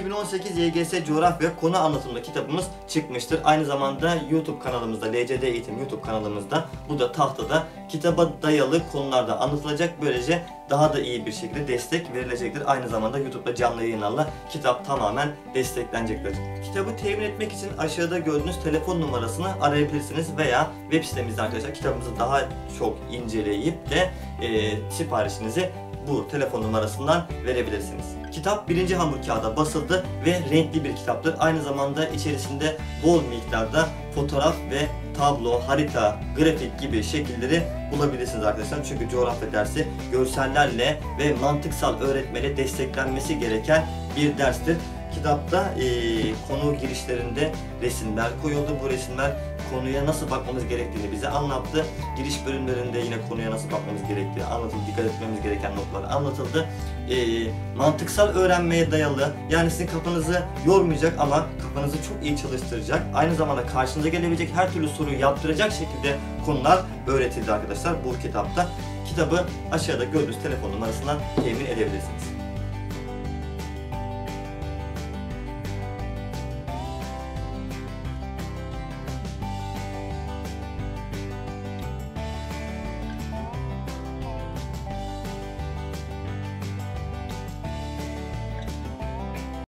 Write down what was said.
2018 YGS Coğrafya konu anlatımlı kitabımız çıkmıştır. Aynı zamanda YouTube kanalımızda, LCD Eğitim YouTube kanalımızda bu da tahtada kitaba dayalı konularda anlatılacak. Böylece daha da iyi bir şekilde destek verilecektir. Aynı zamanda YouTube'da canlı yayınlarla kitap tamamen desteklenecektir. Kitabı temin etmek için aşağıda gördüğünüz telefon numarasını arayabilirsiniz veya web sitemizde arkadaşlar kitabımızı daha çok inceleyip de e, siparişinizi bu telefon numarasından verebilirsiniz. Kitap birinci hamur kağıda basıldı ve renkli bir kitaptır. Aynı zamanda içerisinde bol miktarda fotoğraf ve tablo, harita, grafik gibi şekilleri bulabilirsiniz arkadaşlar. Çünkü coğrafya dersi görsellerle ve mantıksal öğretmele desteklenmesi gereken bir derstir. Kitapta eee, konu girişlerinde resimler koyuldu. Bu resimler konuya nasıl bakmamız gerektiğini bize anlattı. Giriş bölümlerinde yine konuya nasıl bakmamız gerektiği anlatıldı. Dikkat etmemiz gereken noktalar anlatıldı. Eee, mantıksal öğrenmeye dayalı yani sizin kafanızı yormayacak ama kafanızı çok iyi çalıştıracak. Aynı zamanda karşınıza gelebilecek her türlü soruyu yaptıracak şekilde konular öğretildi arkadaşlar bu kitapta. Kitabı aşağıda gördüğünüz telefon numarasından temin edebilirsiniz.